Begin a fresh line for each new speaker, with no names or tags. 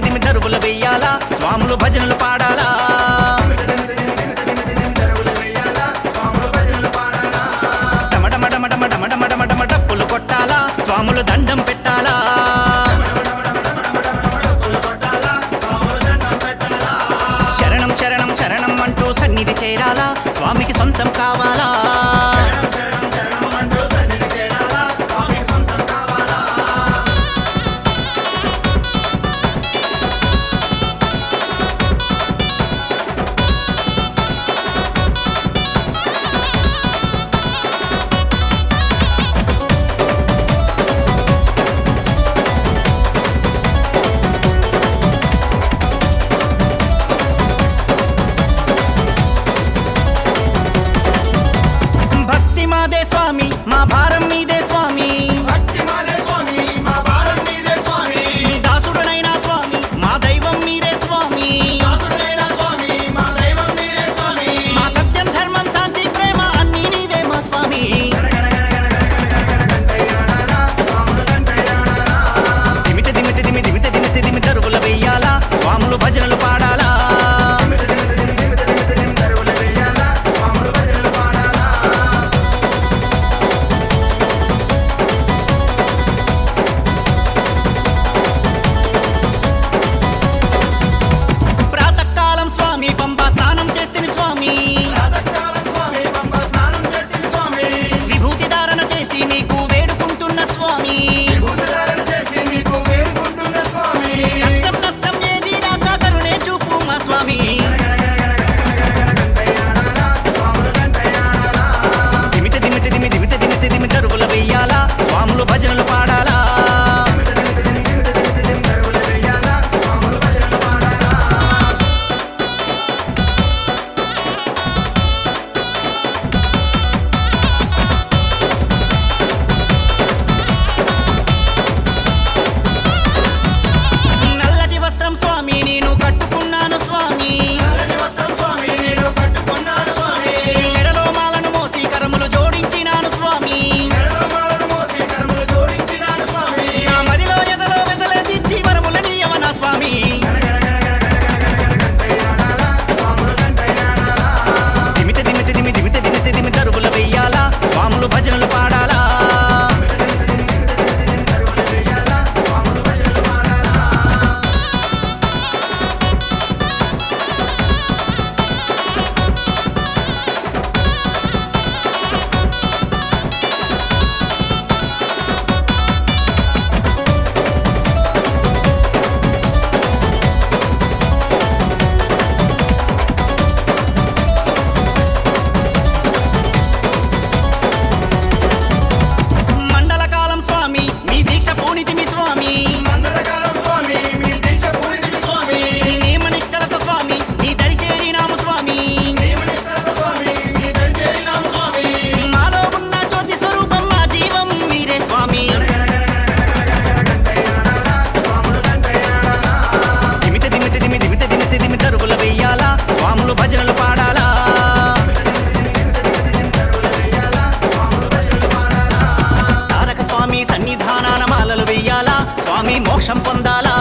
దిమి దరువులు వెయ్యాలా? స్వాములు భజనలు పాడాలా? కొట్టాలా? స్వాములు దండం పెట్టాలా? శరణం శరణం శరణం అంటూ సన్నిధి స్వామికి సొంతం కావాలా? స్వామి మోక్షం పొందాలా?